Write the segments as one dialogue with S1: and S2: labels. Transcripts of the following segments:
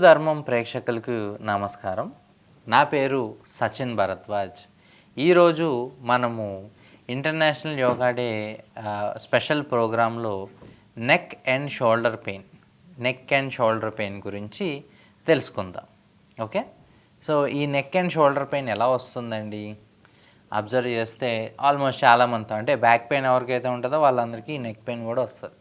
S1: హిందూ ధర్మం ప్రేక్షకులకు నమస్కారం. నా పేరు సచిన్ భరద్వాజ్. ఈరోజు మనము ఇంటర్నేషనల్ యోగా డే స్పెషల్ ప్రోగ్రాంలో neck and shoulder pain neck and shoulder pain గురించి తెలుసుకుందాం. ఓకే? సో ఈ నెక్ అండ్ షోల్డర్ పెయిన్ ఎలా వస్తుందండి? అబ్జర్వ్ చేస్తే ఆల్మోస్ట్ చాలామంది అంటే బ్యాక్ పెయిన్ ఎవరికైతే ఉంటుందో వాళ్ళందరికీ నెక్ పెయిన్ కూడా వస్తుంది.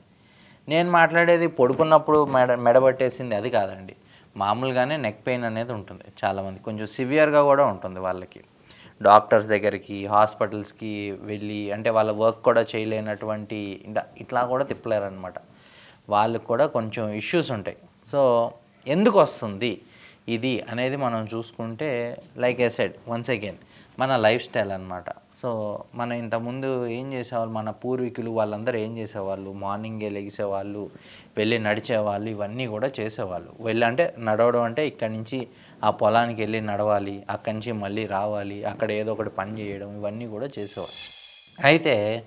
S1: నేను మాట్లాడేది పడుకున్నప్పుడు మెడ మెడబట్టేసింది అది కాదండి. మామూలుగానే నెక్ పెయిన్ అనేది ఉంటుంది చాలామంది. కొంచెం సివియర్గా కూడా ఉంటుంది వాళ్ళకి. డాక్టర్స్ దగ్గరికి హాస్పిటల్స్కి వెళ్ళి అంటే వాళ్ళ వర్క్ కూడా చేయలేనటువంటి ఇంకా ఇట్లా కూడా తిప్పలేరనమాట వాళ్ళకి కూడా కొంచెం ఇష్యూస్ ఉంటాయి. సో ఎందుకు వస్తుంది ఇది అనేది మనం చూసుకుంటే like a said once again మన లైఫ్ స్టైల్ అనమాట సో మనం ఇంతకుముందు ఏం చేసేవాళ్ళు? మన పూర్వీకులు వాళ్ళందరూ ఏం చేసేవాళ్ళు? మార్నింగే లెగిసేవాళ్ళు వెళ్ళి నడిచేవాళ్ళు ఇవన్నీ కూడా చేసేవాళ్ళు. వెళ్ళి అంటే నడవడం అంటే ఇక్కడి నుంచి ఆ పొలానికి వెళ్ళి నడవాలి అక్కడి నుంచి మళ్ళీ రావాలి అక్కడ ఏదో ఒకటి పని చేయడం ఇవన్నీ కూడా చేసేవాళ్ళు. అయితే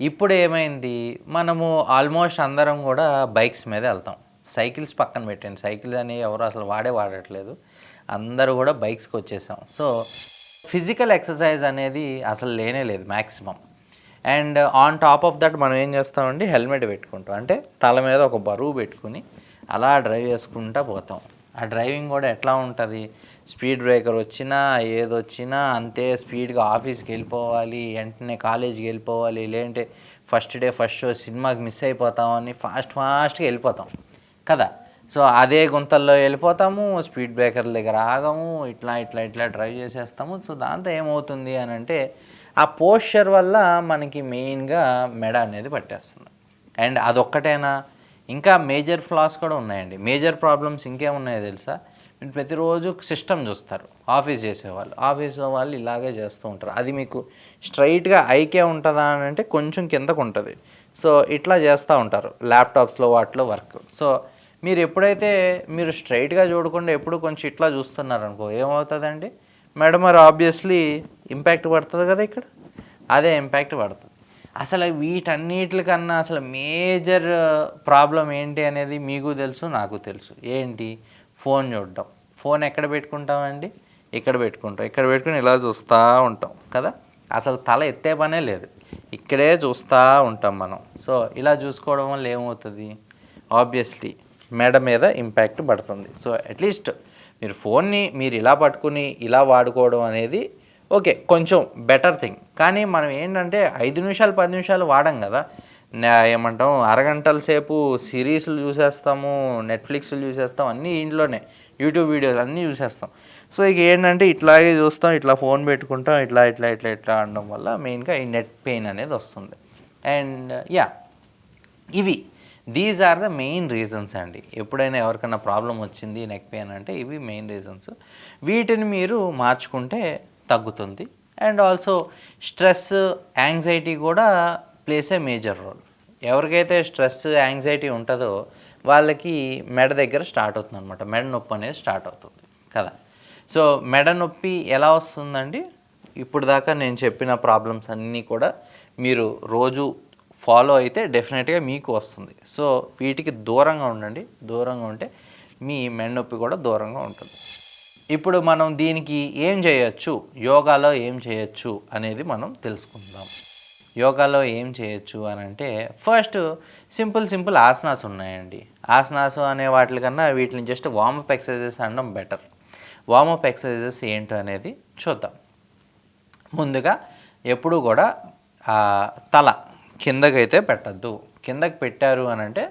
S1: ఇప్పుడు ఏమైంది? మనము ఆల్మోస్ట్ అందరం కూడా బైక్స్ మీద వెళ్తాం. సైకిల్స్ పక్కన పెట్టండి సైకిల్ అని ఎవరు అసలు వాడే వాడట్లేదు. అందరూ కూడా బైక్స్కి వచ్చేసాం. సో ఫిజికల్ ఎక్సర్సైజ్ అనేది అసలు లేనే లేదు maximum and on top of that మనం ఏం చేస్తామండి? హెల్మెట్ పెట్టుకుంటాం. అంటే తల మీద ఒక బరువు పెట్టుకుని అలా డ్రైవ్ చేసుకుంటా పోతాం. ఆ డ్రైవింగ్ కూడా ఎట్లా ఉంటుంది? స్పీడ్ బ్రేకర్ వచ్చినా ఏదొచ్చినా అంతే స్పీడ్గా ఆఫీస్కి వెళ్ళిపోవాలి వెంటనే కాలేజీకి వెళ్ళిపోవాలి లేదంటే ఫస్ట్ డే ఫస్ట్ షో సినిమాకి మిస్ అయిపోతామని ఫాస్ట్ ఫాస్ట్గా వెళ్ళిపోతాం. కదా? సో అదే గుంతల్లో వెళ్ళిపోతాము స్పీడ్ బ్రేకర్ల దగ్గర ఆగము ఇట్లా ఇట్లా ఇట్లా డ్రైవ్ చేసేస్తాము. సో దాంతో ఏమవుతుంది అని అంటే ఆ పోస్చర్ వల్ల మనకి మెయిన్గా మెడ అనేది పట్టేస్తుంది. అండ్ అదొక్కటేనా? ఇంకా మేజర్ ఫ్లాస్ కూడా ఉన్నాయండి. మేజర్ ప్రాబ్లమ్స్ ఇంకేమున్నాయో తెలుసా? మీరు ప్రతిరోజు సిస్టమ్ చూస్తారు. ఆఫీస్ చేసేవాళ్ళు. ఆఫీస్లో వాళ్ళు ఇలాగే చేస్తూ ఉంటారు. అది మీకు స్ట్రైట్గా ఐకే ఉంటుందా అని అంటే కొంచెం కిందకు ఉంటుంది సో ఇట్లా చేస్తూ ఉంటారు. ల్యాప్టాప్స్లో వాటిలో వర్క్ సో మీరు ఎప్పుడైతే మీరు స్ట్రైట్గా చూడకుండా ఎప్పుడు కొంచెం ఇట్లా చూస్తున్నారు అనుకో ఏమవుతుందండి? మేడం మరి ఆబ్వియస్లీ ఇంపాక్ట్ పడుతుంది కదా ఇక్కడ? అదే ఇంపాక్ట్ పడుతుంది. అసలు వీటన్నిటికన్నా అసలు మేజర్ ప్రాబ్లం ఏంటి అనేది మీకు తెలుసు నాకు తెలుసు. ఏంటి? ఫోన్ చూడడం. ఫోన్ ఎక్కడ పెట్టుకుంటామండి? ఇక్కడ పెట్టుకుంటాం. ఇక్కడ పెట్టుకుని ఇలా చూస్తూ ఉంటాం కదా? అసలు తల ఎత్తే పనే లేదు. ఇక్కడే చూస్తూ ఉంటాం మనం. సో ఇలా చూసుకోవడం వల్ల ఏమవుతుంది? ఆబ్వియస్లీ మెడ మీద ఇంపాక్ట్ పడుతుంది. సో అట్లీస్ట్ మీరు ఫోన్ని మీరు ఇలా పట్టుకుని ఇలా వాడుకోవడం అనేది ఓకే కొంచెం బెటర్ థింగ్ కానీ మనం ఏంటంటే ఐదు నిమిషాలు పది నిమిషాలు వాడం కదా. ఏమంటాం అరగంటల సేపు సిరీస్లు చూసేస్తాము నెట్ఫ్లిక్స్లు చూసేస్తాం అన్నీ ఇంట్లోనే. యూట్యూబ్ వీడియోస్ అన్నీ చూసేస్తాం. సో ఇక ఏంటంటే ఇట్లాగే చూస్తాం ఇట్లా ఫోన్ పెట్టుకుంటాం ఇట్లా ఇట్లా ఇట్లా ఇట్లా అనడం వల్ల మెయిన్గా ఈ నెట్ పెయిన్ అనేది వస్తుంది. అండ్ యా ఇవి. These are the main reasons అండి. ఎప్పుడైనా ఎవరికైనా ప్రాబ్లం వచ్చింది నెక్ పెయిన్ అంటే ఇవి మెయిన్ రీజన్స్ వీటిని మీరు మార్చుకుంటే తగ్గుతుంది. అండ్ ఆల్సో స్ట్రెస్ యాంగ్జైటీ కూడా ప్లేస్ ఏ మేజర్ రోల్ ఎవరికైతే స్ట్రెస్ యాంగ్జైటీ ఉంటుందో వాళ్ళకి మెడ దగ్గర స్టార్ట్ అవుతుంది అనమాట మెడ నొప్పి అనేది స్టార్ట్ అవుతుంది కదా. సో మెడ నొప్పి ఎలా వస్తుందండి? ఇప్పుడు దాకా నేను చెప్పిన ప్రాబ్లమ్స్ అన్నీ కూడా మీరు రోజు ఫాలో అయితే డెఫినెట్గా మీకు వస్తుంది. సో వీటికి దూరంగా ఉండండి. దూరంగా ఉంటే మీ మెడ కూడా దూరంగా ఉంటుంది. ఇప్పుడు మనం దీనికి ఏం చేయొచ్చు? యోగాలో ఏం చేయొచ్చు అనేది మనం తెలుసుకుందాం. యోగాలో ఏం చేయొచ్చు అని అంటే ఫస్ట్ సింపుల్ సింపుల్ ఆసనాస్ ఉన్నాయండి. ఆసనాసు అనే వాటికన్నా వీటిని జస్ట్ వామప్ ఎక్సర్సైజెస్ అనడం బెటర్. వామప్ ఎక్సర్సైజెస్ ఏంటో అనేది చూద్దాం. ముందుగా ఎప్పుడూ కూడా తల కిందకైతే పెట్టద్దు. కిందకి పెట్టారు అని అంటే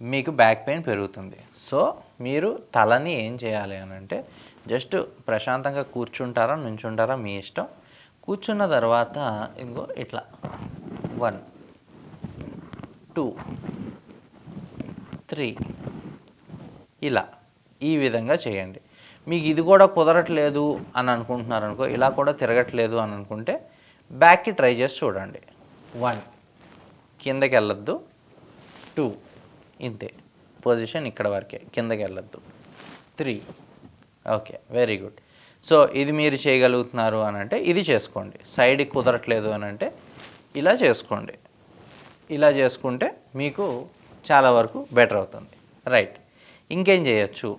S1: మీకు బ్యాక్ పెయిన్ పెరుగుతుంది. సో మీరు తలని ఏం చేయాలి అని అంటే జస్ట్ ప్రశాంతంగా కూర్చుంటారా నుంచుంటారా మీ ఇష్టం. కూర్చున్న తర్వాత ఇంకో ఇట్లా. వన్ టూ త్రీ ఇలా. ఈ విధంగా చేయండి. మీకు ఇది కూడా కుదరట్లేదు అని అనుకుంటున్నారు అనుకో ఇలా కూడా తిరగట్లేదు అని అనుకుంటే బ్యాక్కి ట్రై చేసి చూడండి. వన్ కిందకి వెళ్ళొద్దు టూ ఇంతే. పొజిషన్ ఇక్కడ వరకే. కిందకి వెళ్ళొద్దు three okay very good so ఇది మీరు చేయగలుగుతున్నారు అని అంటే ఇది చేసుకోండి. సైడ్కి కుదరట్లేదు అని అంటే ఇలా చేసుకోండి. ఇలా చేసుకుంటే మీకు చాలా వరకు బెటర్ అవుతుంది. రైట్ ఇంకేం చేయొచ్చు?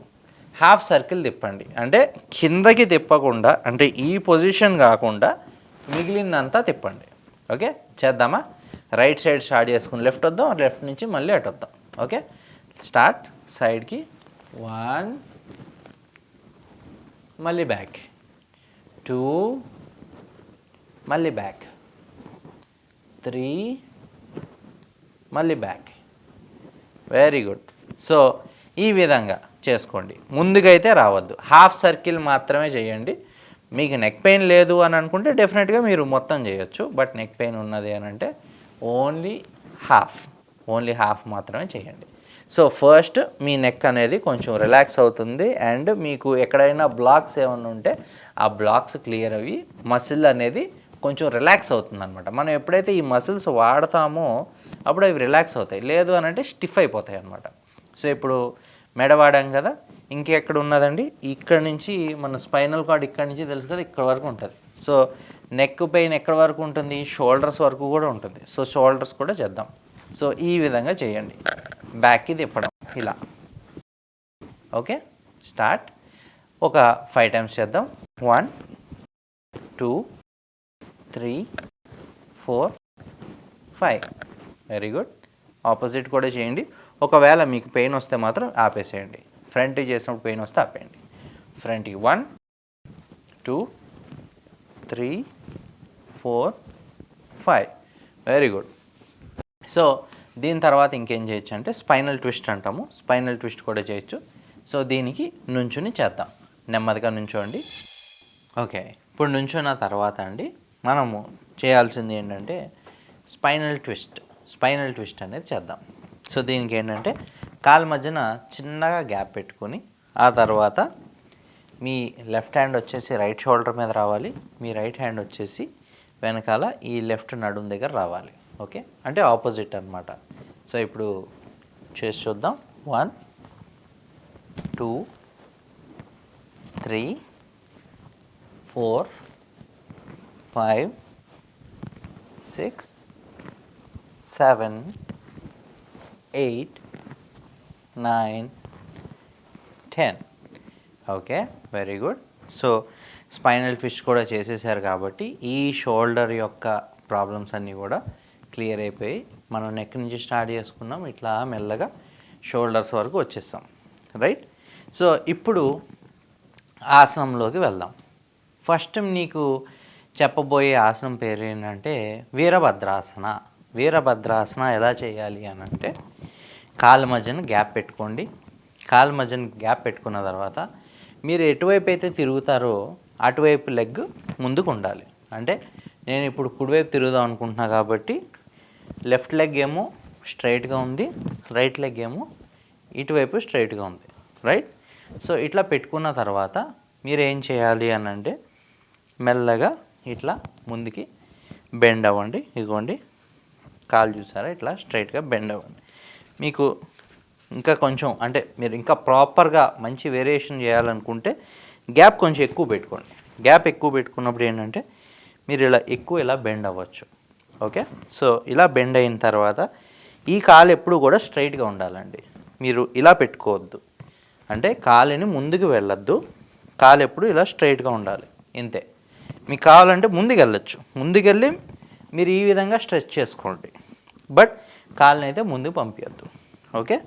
S1: హాఫ్ సర్కిల్ తిప్పండి. అంటే కిందకి తిప్పకుండా అంటే ఈ పొజిషన్ కాకుండా మిగిలిందంతా తిప్పండి. ఓకే చేద్దామా? రైట్ సైడ్ స్టార్ట్ చేసుకుని లెఫ్ట్ వద్దాం లెఫ్ట్ నుంచి మళ్ళీ అటు వద్దాం. ఓకే? స్టార్ట్ సైడ్కి. వన్ మళ్ళీ బ్యాక్. టూ మళ్ళీ బ్యాక్. త్రీ మళ్ళీ బ్యాక్. వెరీ గుడ్ సో ఈ విధంగా చేసుకోండి. ముందుకైతే రావద్దు. హాఫ్ సర్కిల్ మాత్రమే చేయండి. మీకు నెక్ పెయిన్ లేదు అని అనుకుంటే డెఫినెట్గా మీరు మొత్తం చేయొచ్చు. బట్ నెక్ పెయిన్ ఉన్నది అని అంటే ఓన్లీ హాఫ్ ఓన్లీ హాఫ్ మాత్రమే చేయండి. సో ఫస్ట్ మీ నెక్ అనేది కొంచెం రిలాక్స్ అవుతుంది అండ్ మీకు ఎక్కడైనా బ్లాక్స్ ఏమైనా ఉంటే ఆ బ్లాక్స్ క్లియర్ అవి మసిల్ అనేది కొంచెం రిలాక్స్ అవుతుంది అనమాట మనం ఎప్పుడైతే ఈ మసిల్స్ వాడతామో అప్పుడు అవి రిలాక్స్ అవుతాయి. లేదు అని అంటే స్టిఫ్ అయిపోతాయి అనమాట సో ఇప్పుడు మెడ వాడాం కదా ఇంకెక్కడ ఉన్నదండి? ఇక్కడ నుంచి మన స్పైనల్ కార్డ్ ఇక్కడ నుంచి తెలుసు కదా ఇక్కడ వరకు ఉంటుంది. సో నెక్ పెయిన్ ఎక్కడ వరకు ఉంటుంది? షోల్డర్స్ వరకు కూడా ఉంటుంది. సో షోల్డర్స్ కూడా చేద్దాం. సో ఈ విధంగా చేయండి. బ్యాక్కి తిప్పడం. ఇలా. ఓకే స్టార్ట్ ఒక ఫైవ్ టైమ్స్ చేద్దాం. One two three four five very good opposite కూడా చేయండి. ఒకవేళ మీకు పెయిన్ వస్తే మాత్రం ఆపేసేయండి. ఫ్రంట్ చేసినప్పుడు పెయిన్ వస్తే ఆపేయండి. ఫ్రంట్కి one two three four five very good so దీని తర్వాత ఇంకేం చేయొచ్చు అంటే స్పైనల్ ట్విస్ట్ అంటాము. స్పైనల్ ట్విస్ట్ కూడా చేయొచ్చు. సో దీనికి నుంచుని చేద్దాం. నెమ్మదిగా నుంచోండి. ఓకే ఇప్పుడు నుంచున్న తర్వాత అండి మనము చేయాల్సింది ఏంటంటే స్పైనల్ ట్విస్ట్ స్పైనల్ ట్విస్ట్ అనేది చేద్దాం. సో దీనికి ఏంటంటే కాలు మధ్యన చిన్నగా గ్యాప్ పెట్టుకొని ఆ తర్వాత మీ లెఫ్ట్ హ్యాండ్ వచ్చేసి రైట్ షోల్డర్ మీద రావాలి మీ రైట్ హ్యాండ్ వచ్చేసి వెనకాల ఈ లెఫ్ట్ నడుం దగ్గర రావాలి. ఓకే? అంటే ఆపోజిట్ అనమాట సో ఇప్పుడు చేసి చూద్దాం. One two three four five six seven eight nine ten. Okay very good so spinal fish కూడా చేసేసారు కాబట్టి ఈ షోల్డర్ యొక్క ప్రాబ్లమ్స్ అన్నీ కూడా క్లియర్ అయిపోయి మనం నెక్ నుంచి స్టార్ట్ చేసుకున్నాం ఇట్లా మెల్లగా షోల్డర్స్ వరకు వచ్చేస్తాం రైట్ సో ఇప్పుడు ఆసనంలోకి వెళ్దాం. ఫస్ట్ నీకు చెప్పబోయే ఆసనం పేరు ఏంటంటే వీరభద్రాసన. వీరభద్రాసన ఎలా చేయాలి అని అంటే కాలు మధ్యన గ్యాప్ పెట్టుకోండి. కాలు మధ్యన గ్యాప్ పెట్టుకున్న తర్వాత మీరు ఎటువైపు అయితే తిరుగుతారో అటువైపు లెగ్ ముందుకు ఉండాలి అంటే నేను ఇప్పుడు కుడివైపు తిరుగుదాం అనుకుంటున్నా కాబట్టి లెఫ్ట్ లెగ్ ఏమో స్ట్రైట్గా ఉంది రైట్ లెగ్ ఏమో ఇటువైపు స్ట్రైట్గా ఉంది. రైట్? సో ఇట్లా పెట్టుకున్న తర్వాత మీరు ఏం చేయాలి అని అంటే మెల్లగా ఇట్లా ముందుకి బెండ్ అవ్వండి. ఇదిగోండి. కాలు చూసారా? ఇట్లా స్ట్రైట్గా బెండ్ అవ్వండి. మీకు ఇంకా కొంచెం అంటే మీరు ఇంకా ప్రాపర్గా మంచి వేరియేషన్ చేయాలనుకుంటే గ్యాప్ కొంచెం ఎక్కువ పెట్టుకోండి. గ్యాప్ ఎక్కువ పెట్టుకున్నప్పుడు ఏంటంటే మీరు ఇలా ఎక్కువ ఇలా బెండ్ అవ్వచ్చు. ఓకే సో ఇలా బెండ్ అయిన తర్వాత ఈ కాలు ఎప్పుడు కూడా స్ట్రైట్గా ఉండాలండి. మీరు ఇలా పెట్టుకోవద్దు. అంటే కాలుని ముందుకు వెళ్ళొద్దు. కాలు ఎప్పుడు ఇలా స్ట్రైట్గా ఉండాలి. ఇంతే. మీకు కావాలంటే ముందుకెళ్ళొచ్చు ముందుకెళ్ళి మీరు ఈ విధంగా స్ట్రెచ్ చేసుకోండి. బట్ కాళ్ళని అయితే ముందుకు పంపించద్దు ఓకే?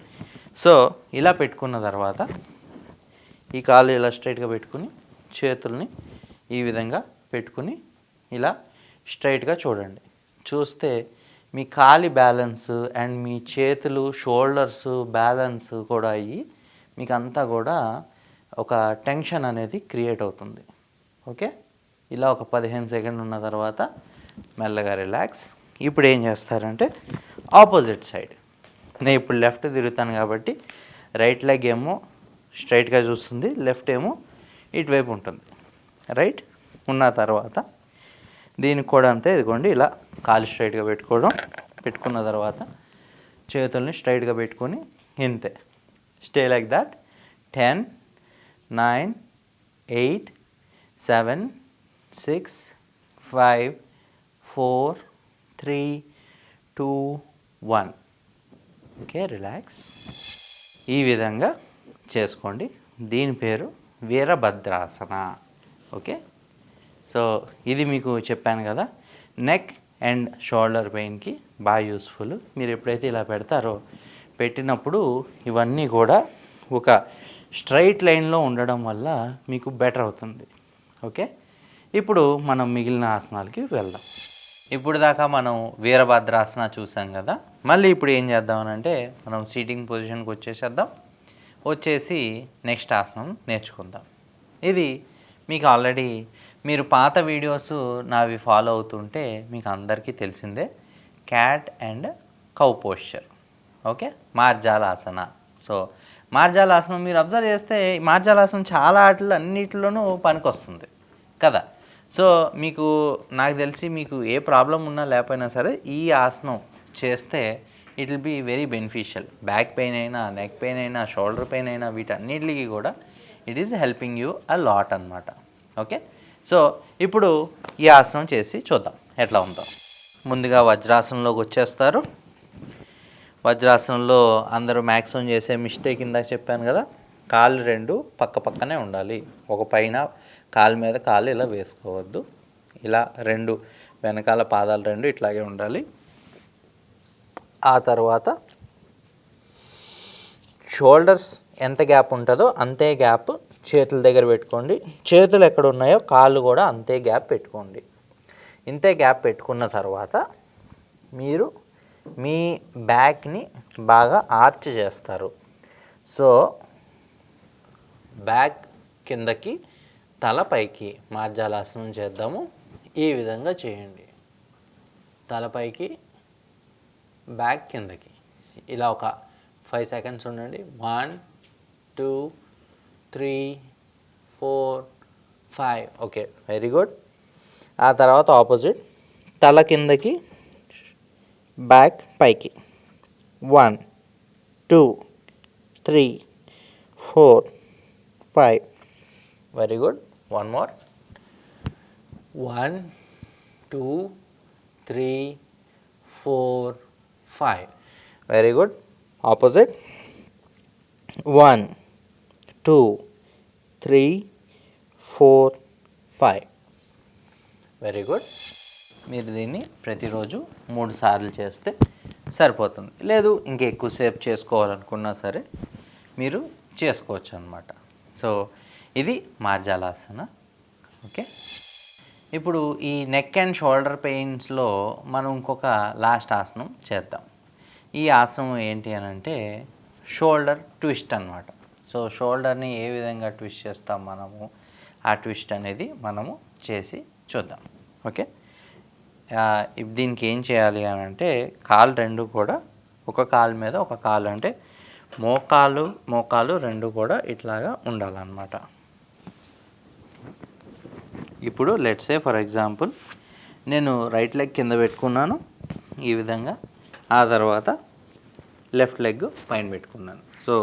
S1: సో ఇలా పెట్టుకున్న తర్వాత ఈ కాళ్ళు ఇలా స్ట్రైట్గా పెట్టుకుని చేతుల్ని ఈ విధంగా పెట్టుకుని ఇలా స్ట్రైట్గా చూడండి. చూస్తే మీ కాలి బ్యాలెన్స్ అండ్ మీ చేతులు షోల్డర్స్ బ్యాలెన్స్ కూడా అయ్యి మీకు అంతా కూడా ఒక టెన్షన్ అనేది క్రియేట్ అవుతుంది. ఓకే? ఇలా ఒక పదిహేను సెకండ్ ఉన్న తర్వాత మెల్లగా రిలాక్స్. ఇప్పుడు ఏం చేస్తారంటే ఆపోజిట్ సైడ్. నేను ఇప్పుడు లెఫ్ట్ తిరుగుతాను కాబట్టి రైట్ లెగ్ ఏమో స్ట్రైట్గా చూస్తుంది లెఫ్ట్ ఏమో ఇటువైపు ఉంటుంది. రైట్ ఉన్న తర్వాత దీనికి కూడా అంతే ఇదిగోండి ఇలా కాలు స్ట్రైట్గా పెట్టుకోవడం పెట్టుకున్న తర్వాత చేతుల్ని స్ట్రైట్గా పెట్టుకొని ఇంతే. Stay like that ten nine eight seven six five four three two one okay relax ఈ విధంగా చేసుకోండి. దీని పేరు వీరభద్రాసన. ఓకే? సో ఇది మీకు చెప్పాను కదా నెక్ అండ్ షోల్డర్ పెయిన్కి బాగా యూస్ఫుల్ మీరు ఎప్పుడైతే ఇలా పెడతారో పెట్టినప్పుడు ఇవన్నీ కూడా ఒక స్ట్రైట్ లైన్లో ఉండడం వల్ల మీకు బెటర్ అవుతుంది. ఓకే? ఇప్పుడు మనం మిగిలిన ఆసనాలకి వెళ్దాం. ఇప్పుడు దాకా మనం వీరభద్రాసన చూసాం కదా మళ్ళీ ఇప్పుడు ఏం చేద్దామనంటే మనం సీటింగ్ పొజిషన్కి వచ్చేసేద్దాం. వచ్చేసి నెక్స్ట్ ఆసనం నేర్చుకుందాం. ఇది మీకు ఆల్రెడీ మీరు పాత వీడియోస్ నావి ఫాలో అవుతుంటే మీకు అందరికీ తెలిసిందే cat and cow posture okay Marjalasana. So Marjalasana మీరు అబ్జర్వ్ చేస్తే ఈ మార్జాలాసనం చాలా ఆటలు అన్నిటిలోనూ పనికొస్తుంది కదా. సో మీకు నాకు తెలిసి మీకు ఏ ప్రాబ్లం ఉన్నా లేకపోయినా సరే ఈ ఆసనం చేస్తే it will be very beneficial back pain అయినా నెక్ పెయిన్ అయినా షోల్డర్ పెయిన్ అయినా వీటన్నిటికి కూడా it is helping you a lot అనమాట ఓకే సో ఇప్పుడు ఈ ఆసనం చేసి చూద్దాం. ఎట్లా ఉందో. ముందుగా వజ్రాసనంలోకి వచ్చేస్తారు. వజ్రాసనంలో అందరూ మ్యాక్సిమం చేసే మిస్టేక్ ఇందాక చెప్పాను కదా. కాళ్ళు రెండు పక్క పక్కనే ఉండాలి. ఒక పైన కాలు మీద కాలు ఇలా వేసుకోవద్దు. ఇలా రెండు వెనకాల పాదాలు రెండు ఇట్లాగే ఉండాలి. ఆ తర్వాత షోల్డర్స్ ఎంత గ్యాప్ ఉంటుందో అంతే గ్యాప్ చేతుల దగ్గర పెట్టుకోండి. చేతులు ఎక్కడ ఉన్నాయో కాళ్ళు కూడా అంతే గ్యాప్ పెట్టుకోండి. ఇంతే గ్యాప్ పెట్టుకున్న తర్వాత మీరు మీ బ్యాక్ని బాగా ఆర్చ్ చేస్తారు. సో బ్యాక్ కిందకి తలపైకి మార్జాలాసనం చేద్దాము. ఈ విధంగా చేయండి. తలపైకి బ్యాక్ కిందకి. ఇలా ఒక ఫైవ్ సెకండ్స్ ఉండండి. One two three four five okay very good ఆ తర్వాత ఆపోజిట్ తల కిందకి బ్యాక్ పైకి. One two three four five very good one more one two three four five very good opposite one two three four five very good మీరు దీన్ని ప్రతిరోజు మూడు సార్లు చేస్తే సరిపోతుంది. లేదు ఇంకా ఎక్కువసేపు చేసుకోవాలనుకున్నా సరే మీరు చేసుకోవచ్చు అనమాట సో ఇది మార్జాలాసన ఓకే? ఇప్పుడు ఈ నెక్ అండ్ షోల్డర్ పెయిన్స్లో మనం ఇంకొక లాస్ట్ ఆసనం చేద్దాం. ఈ ఆసనం ఏంటి అని అంటే షోల్డర్ ట్విస్ట్ అనమాట సో షోల్డర్ని ఏ విధంగా ట్విస్ట్ చేస్తాం మనము? ఆ ట్విస్ట్ అనేది మనము చేసి చూద్దాం. ఓకే? దీనికి ఏం చేయాలి అని అంటే కాలు రెండు కూడా ఒక కాలు మీద ఒక కాలు అంటే మోకాలు మోకాలు రెండు కూడా ఇట్లాగా ఉండాలన్నమాట. ఇప్పుడు లెట్స్ సే ఫర్ ఎగ్జాంపుల్ నేను రైట్ లెగ్ కింద పెట్టుకున్నాను. ఈ విధంగా. ఆ తర్వాత లెఫ్ట్ లెగ్ పైన పెట్టుకున్నాను. సో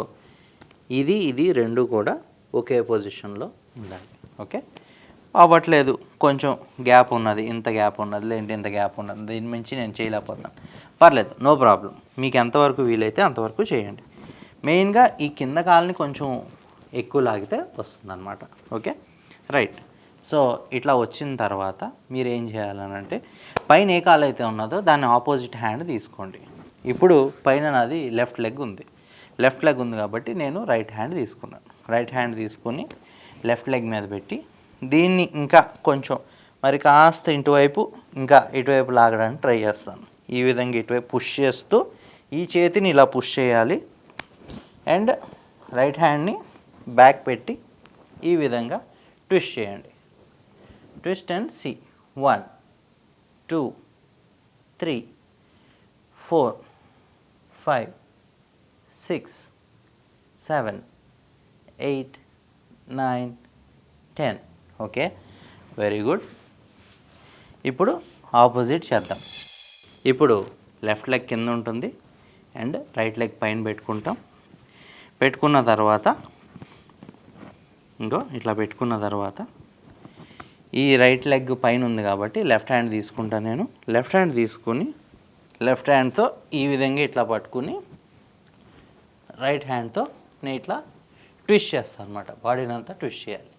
S1: ఇది ఇది రెండు కూడా ఒకే పొజిషన్లో ఉండాలి. ఓకే అవ్వట్లేదు. కొంచెం గ్యాప్ ఉన్నది. ఇంత గ్యాప్ ఉన్నది. లేదంటే ఇంత గ్యాప్ ఉన్నది. దీని మించి నేను చేయలేకపోతున్నాను. పర్లేదు. నో ప్రాబ్లం మీకు ఎంతవరకు వీలైతే అంతవరకు చేయండి. మెయిన్గా ఈ కింద కాలని కొంచెం ఎక్కువ లాగితే వస్తుంది అనమాట ఓకే రైట్ సో ఇట్లా వచ్చిన తర్వాత మీరు ఏం చేయాలనంటే పైన ఏ కాలు అయితే ఉన్నదో దాన్ని ఆపోజిట్ హ్యాండ్ తీసుకోండి. ఇప్పుడు పైన నాది లెఫ్ట్ లెగ్ ఉంది. లెఫ్ట్ లెగ్ ఉంది కాబట్టి నేను రైట్ హ్యాండ్ తీసుకున్నాను. రైట్ హ్యాండ్ తీసుకొని లెఫ్ట్ లెగ్ మీద పెట్టి దీన్ని ఇంకా కొంచెం మరి కాస్త ఇటువైపు ఇంకా ఇటువైపు లాగడానికి ట్రై చేస్తాను. ఈ విధంగా ఇటువైపు పుష్ చేస్తూ ఈ చేతిని ఇలా పుష్ చేయాలి. అండ్ రైట్ హ్యాండ్ని బ్యాక్ పెట్టి ఈ విధంగా ట్విస్ట్ చేయండి. Twist and see one two three four five six seven eight nine ten okay very good ఇప్పుడు ఆపోజిట్ చేద్దాం. ఇప్పుడు లెఫ్ట్ లెగ్ కింద ఉంటుంది అండ్ రైట్ లెగ్ పైన పెట్టుకుంటాం. పెట్టుకున్న తర్వాత ఇంకో ఇట్లా పెట్టుకున్న తర్వాత ఈ రైట్ లెగ్ పైన ఉంది కాబట్టి లెఫ్ట్ హ్యాండ్ తీసుకుంటా నేను. లెఫ్ట్ హ్యాండ్ తీసుకుని లెఫ్ట్ హ్యాండ్తో ఈ విధంగా ఇట్లా పట్టుకుని రైట్ హ్యాండ్తో నేను ఇట్లా ట్విస్ట్ చేస్తాను అనమాట బాడీని అంతా ట్విస్ట్ చేయాలి.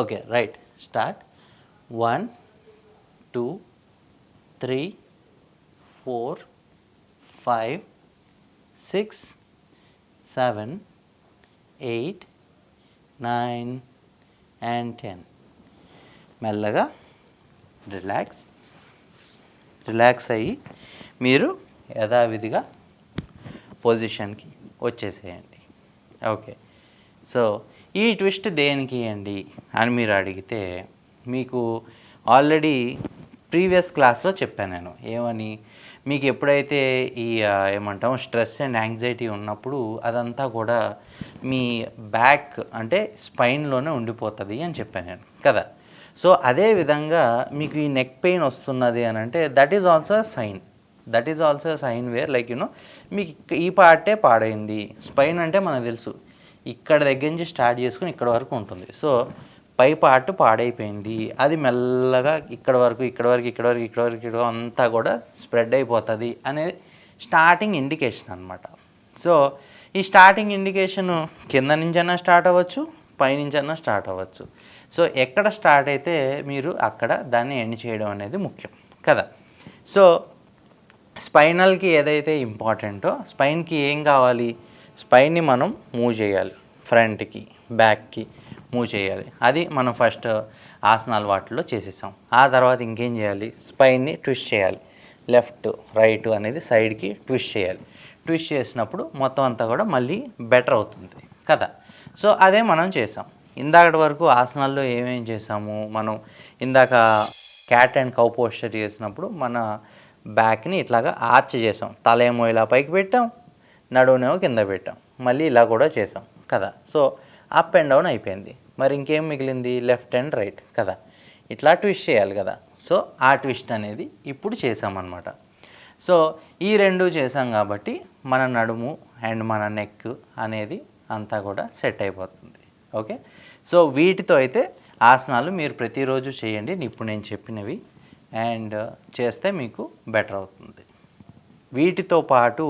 S1: Okay right start. One two three four five six seven eight nine and ten. మెల్లగా రిలాక్స్ రిలాక్స్ అయ్యి మీరు యథావిధిగా పొజిషన్కి వచ్చేసేయండి. ఓకే. సో ఈ ట్విస్ట్ దేనికి అండి అని మీరు అడిగితే మీకు ఆల్రెడీ ప్రీవియస్ క్లాస్లో చెప్పాను నేను. ఏమని? మీకు ఎప్పుడైతే ఈ ఏమంటాం స్ట్రెస్ అండ్ యాంగ్జైటీ ఉన్నప్పుడు అదంతా కూడా మీ బ్యాక్ అంటే స్పైన్లోనే ఉండిపోతుంది అని చెప్పాను నేను. కదా? సో అదే విధంగా మీకు ఈ నెక్ పెయిన్ వస్తున్నది అని అంటే that is also sign that is also sign where like you know మీకు ఈ పార్టే పాడైంది. స్పైన్ అంటే మనకు తెలుసు. ఇక్కడ దగ్గర నుంచి స్టార్ట్ చేసుకుని ఇక్కడ వరకు ఉంటుంది. సో పై పార్ట్ పాడైపోయింది. అది మెల్లగా ఇక్కడ వరకు ఇక్కడ వరకు ఇక్కడ వరకు ఇక్కడ వరకు ఇక్కడ అంతా కూడా స్ప్రెడ్ అయిపోతుంది అనేది స్టార్టింగ్ ఇండికేషన్ అనమాట సో ఈ స్టార్టింగ్ ఇండికేషన్ కింద నుంచైనా స్టార్ట్ అవ్వచ్చు పైనుంచైనా స్టార్ట్ అవ్వచ్చు. సో ఎక్కడ స్టార్ట్ అయితే మీరు అక్కడ దాన్ని ఎండ్ చేయడం అనేది ముఖ్యం కదా? సో స్పైనల్కి ఏదైతే ఇంపార్టెంటో స్పైన్కి ఏం కావాలి? స్పైన్ని మనం మూవ్ చేయాలి ఫ్రంట్కి బ్యాక్కి మూవ్ చేయాలి. అది మనం ఫస్ట్ ఆసనాలు వాటిలో చేసేసాం. ఆ తర్వాత ఇంకేం చేయాలి? స్పైన్ని ట్విస్ట్ చేయాలి. లెఫ్ట్ రైట్ అనేది సైడ్కి ట్విస్ట్ చేయాలి. ట్విస్ట్ చేసినప్పుడు మొత్తం అంతా కూడా మళ్ళీ బెటర్ అవుతుంది కదా? సో అదే మనం చేసాం. ఇందాకటి వరకు ఆసనాల్లో ఏమేం చేసాము మనం ఇందాక క్యాట్ అండ్ కౌ పోస్చర్ చేసినప్పుడు మన బ్యాక్ని ఇట్లాగా ఆర్చ్ చేసాం తల ఏమో ఇలా పైకి పెట్టాం నడువునేమో కింద పెట్టాం. మళ్ళీ ఇలా కూడా చేసాం కదా. సో అప్ అండ్ డౌన్ అయిపోయింది. మరి ఇంకేం మిగిలింది? లెఫ్ట్ అండ్ రైట్ కదా. ఇట్లా ట్విస్ట్ చేయాలి కదా. సో ఆ ట్విస్ట్ అనేది ఇప్పుడు చేసామన్నమాట సో ఈ రెండు చేసాం కాబట్టి మన నడుము అండ్ మన నెక్ అనేది అంతా కూడా సెట్ అయిపోతుంది. ఓకే? సో వీటితో అయితే ఆసనాలు మీరు ప్రతిరోజు చేయండి ఇప్పుడు నేను చెప్పినవి. అండ్ uh, చేస్తే మీకు బెటర్ అవుతుంది. వీటితో పాటు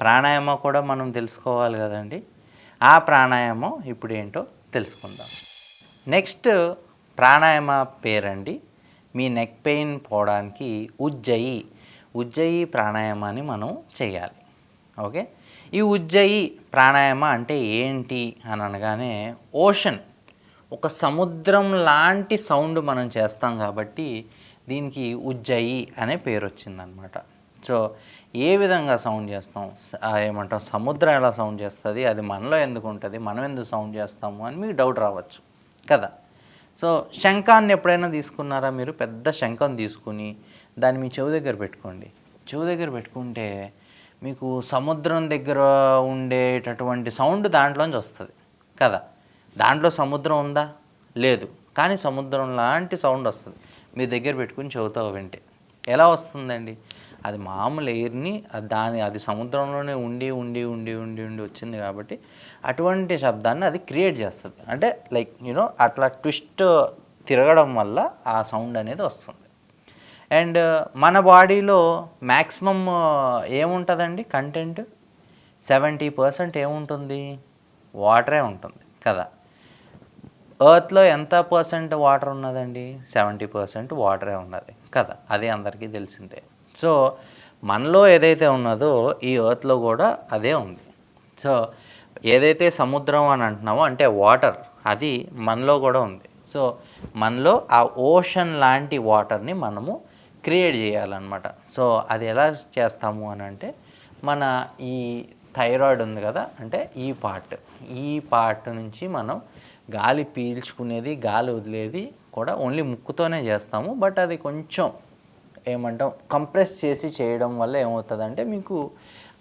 S1: ప్రాణాయామం కూడా మనం తెలుసుకోవాలి కదండి. ఆ ప్రాణాయామం ఇప్పుడు ఏంటో తెలుసుకుందాం. నెక్స్ట్ ప్రాణాయామ పేరండి. మీ నెక్ పెయిన్ పోవడానికి ఉజ్జయి ఉజ్జయి ప్రాణాయామాన్ని మనం చేయాలి. ఓకే? ఈ ఉజ్జయి ప్రాణాయామ అంటే ఏంటి అని అనగానే ఓషన్. ఒక సముద్రం లాంటి సౌండ్ మనం చేస్తాం కాబట్టి దీనికి ఉజ్జయి అనే పేరు వచ్చిందనమాట సో ఏ విధంగా సౌండ్ చేస్తాం? ఏమంటాం? సముద్రం ఎలా సౌండ్ చేస్తుంది? అది మనలో ఎందుకు ఉంటుంది? మనం ఎందుకు సౌండ్ చేస్తాము? అని మీకు డౌట్ రావచ్చు. కదా? సో శంఖాన్ని ఎప్పుడైనా తీసుకున్నారా మీరు? పెద్ద శంఖం తీసుకుని దాన్ని మీ చెవు దగ్గర పెట్టుకోండి. చెవు దగ్గర పెట్టుకుంటే మీకు సముద్రం దగ్గర ఉండేటటువంటి సౌండ్ దాంట్లోంచి వస్తుంది. కదా? దాంట్లో సముద్రం ఉందా? లేదు. కానీ సముద్రం లాంటి సౌండ్ వస్తుంది. మీ దగ్గర పెట్టుకుని చెబుతావు వింటే. ఎలా వస్తుందండి? అది మామూలు ఎయిర్ని అది దాని అది సముద్రంలోనే ఉండి ఉండి ఉండి ఉండి ఉండి వచ్చింది కాబట్టి అటువంటి శబ్దాన్ని అది క్రియేట్ చేస్తుంది. అంటే లైక్ యూనో అట్లా ట్విస్ట్ తిరగడం వల్ల ఆ సౌండ్ అనేది వస్తుంది. అండ్ మన బాడీలో మ్యాక్సిమమ్ ఏముంటుందండి కంటెంట్? సెవెంటీ పర్సెంట్ ఏముంటుంది? వాటరే ఉంటుంది కదా. ఎర్త్లో ఎంత పర్సెంట్ వాటర్ ఉన్నదండి? సెవెంటీ పర్సెంట్ వాటరే ఉన్నది. కదా? అది అందరికీ తెలిసిందే. సో మనలో ఏదైతే ఉన్నదో ఈ ఎర్త్లో కూడా అదే ఉంది. సో ఏదైతే సముద్రం అని అంటున్నామో అంటే వాటర్ అది మనలో కూడా ఉంది. సో మనలో ఆ ఓషన్ లాంటి వాటర్ని మనము క్రియేట్ చేయాలన్నమాట. సో అది ఎలా చేస్తాము అని అంటే మన ఈ థైరాయిడ్ ఉంది కదా? అంటే ఈ పార్ట్ ఈ పార్ట్ నుంచి మనం గాలి పీల్చుకునేది గాలి వదిలేది కూడా ఓన్లీ ముక్కుతోనే చేస్తాము. బట్ అది కొంచెం ఏమంటాం కంప్రెస్ చేసి చేయడం వల్ల ఏమవుతుందంటే మీకు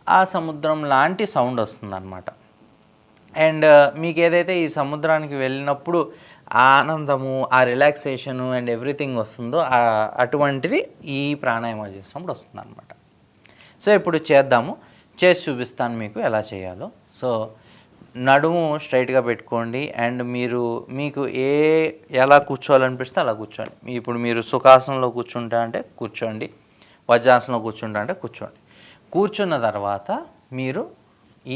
S1: ఆ సముద్రం లాంటి సౌండ్ వస్తుందన్నమాట. అండ్ uh, మీకు ఏదైతే ఈ సముద్రానికి వెళ్ళినప్పుడు ఆ ఆనందము ఆ రిలాక్సేషను అండ్ ఎవ్రీథింగ్ వస్తుందో అటువంటిది ఈ ప్రాణాయామం చేసినప్పుడు వస్తుంది అనమాట సో ఇప్పుడు చేద్దాము. చేసి చూపిస్తాను మీకు ఎలా చేయాలో. సో నడుము స్ట్రైట్గా పెట్టుకోండి. అండ్ మీరు మీకు ఏ ఎలా కూర్చోవాలనిపిస్తే అలా కూర్చోండి. ఇప్పుడు మీరు సుఖాసనంలో కూర్చుంటా అంటే కూర్చోండి. వజ్రాసనంలో కూర్చుంటా అంటే కూర్చోండి. కూర్చున్న తర్వాత మీరు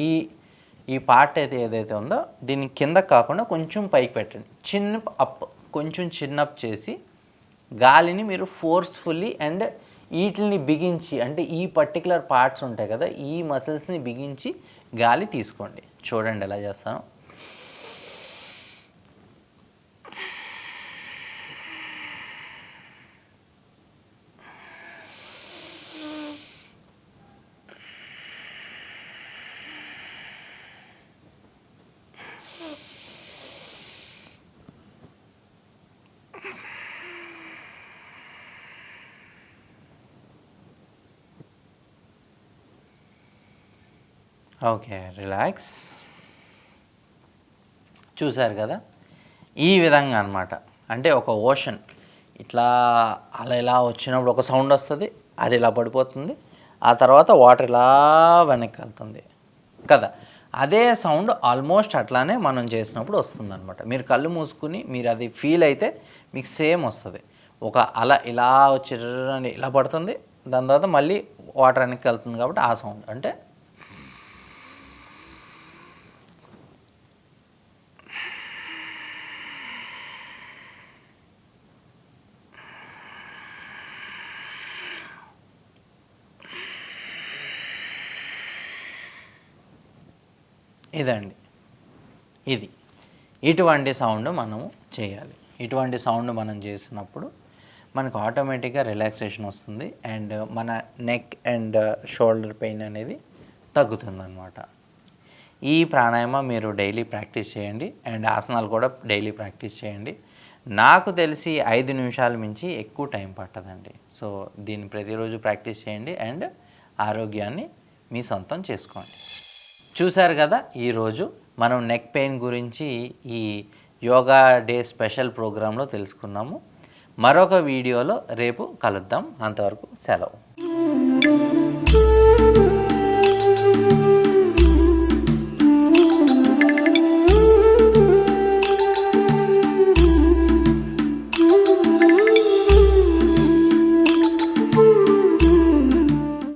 S1: ఈ ఈ పార్ట్ అయితే ఏదైతే ఉందో దీని కింద కాకుండా కొంచెం పైకి పెట్టండి. చిన్న అప్ కొంచెం చిన్నప్ చేసి గాలిని మీరు ఫోర్స్ఫుల్లీ అండ్ వీటిని బిగించి అంటే ఈ పర్టికులర్ పార్ట్స్ ఉంటాయి కదా ఈ మసిల్స్ని బిగించి గాలి తీసుకోండి. చూడండి ఎలా చేస్తాను. Okay relax. చూశారు కదా? ఈ విధంగా అన్నమాట. అంటే ఒక ఓషన్. ఇట్లా అలా ఇలా వచ్చినప్పుడు ఒక సౌండ్ వస్తుంది అది ఇలా పడిపోతుంది ఆ తర్వాత వాటర్ ఇలా వెనక్కి వెళ్తుంది కదా? అదే సౌండ్ ఆల్మోస్ట్ అట్లానే మనం చేసినప్పుడు వస్తుంది అనమాట మీరు కళ్ళు మూసుకుని మీరు అది ఫీల్ అయితే మీకు సేమ్ వస్తుంది. ఒక అలా ఇలా వచ్చి ఇలా పడుతుంది దాని తర్వాత మళ్ళీ వాటర్ వెనక్కి వెళ్తుంది కాబట్టి ఆ సౌండ్. అంటే ఇదండి. ఇది. ఇటువంటి సౌండ్ మనము చేయాలి. ఇటువంటి సౌండ్ మనం చేసినప్పుడు మనకు ఆటోమేటిక్గా రిలాక్సేషన్ వస్తుంది. అండ్ మన నెక్ అండ్ షోల్డర్ పెయిన్ అనేది తగ్గుతుందన్నమాట. ఈ ప్రాణాయామ మీరు డైలీ ప్రాక్టీస్ చేయండి. అండ్ ఆసనాలు కూడా డైలీ ప్రాక్టీస్ చేయండి. నాకు తెలిసి ఐదు నిమిషాల మించి ఎక్కువ టైం పట్టదండి. సో దీన్ని ప్రతిరోజు ప్రాక్టీస్ చేయండి. అండ్ ఆరోగ్యాన్ని మీ సొంతం చేసుకోండి. చూశారు కదా ఈరోజు మనం నెక్ పెయిన్ గురించి ఈ యోగా డే స్పెషల్ ప్రోగ్రాంలో తెలుసుకున్నాము. మరొక వీడియోలో రేపు కలుద్దాం. అంతవరకు సెలవు.